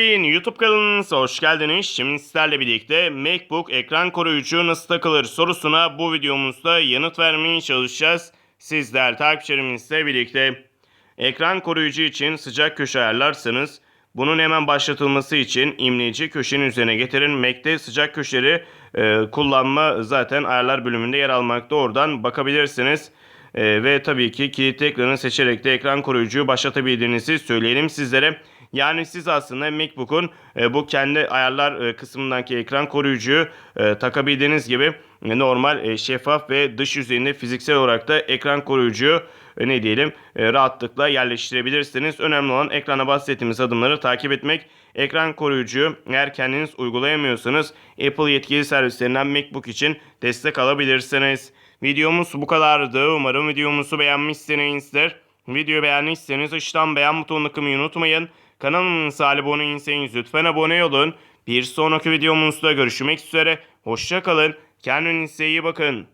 YouTube kanalınıza hoş geldiniz. Şimdi sizlerle birlikte MacBook ekran koruyucu nasıl takılır sorusuna bu videomuzda yanıt vermeye çalışacağız. Sizler takipçilerimizle birlikte ekran koruyucu için sıcak köşe ayarlarsanız bunun hemen başlatılması için imleyici köşenin üzerine getirin. Mac'te sıcak köşeleri e, kullanma zaten ayarlar bölümünde yer almakta. Oradan bakabilirsiniz. E, ve tabii ki kilitli ekranı seçerek de ekran koruyucuyu başlatabildiğinizi söyleyelim sizlere. Yani siz aslında MacBook'un e, bu kendi ayarlar e, kısmındaki ekran koruyucuyu e, takabildiğiniz gibi e, normal e, şeffaf ve dış yüzeyinde fiziksel olarak da ekran koruyucuyu e, ne diyelim e, rahatlıkla yerleştirebilirsiniz. Önemli olan ekrana bahsettiğimiz adımları takip etmek. Ekran koruyucuyu eğer kendiniz uygulayamıyorsanız Apple yetkili servislerinden MacBook için destek alabilirsiniz. Videomuz bu kadardı. Umarım videomuzu beğenmişsinizdir. Videoyu beğendiyseniz aşağıdan beğen butonuna kılmayı unutmayın. Kanalımıza abone değilseniz lütfen abone olun. Bir sonraki videomuzda görüşmek üzere. Hoşça kalın. Kendinize iyi bakın.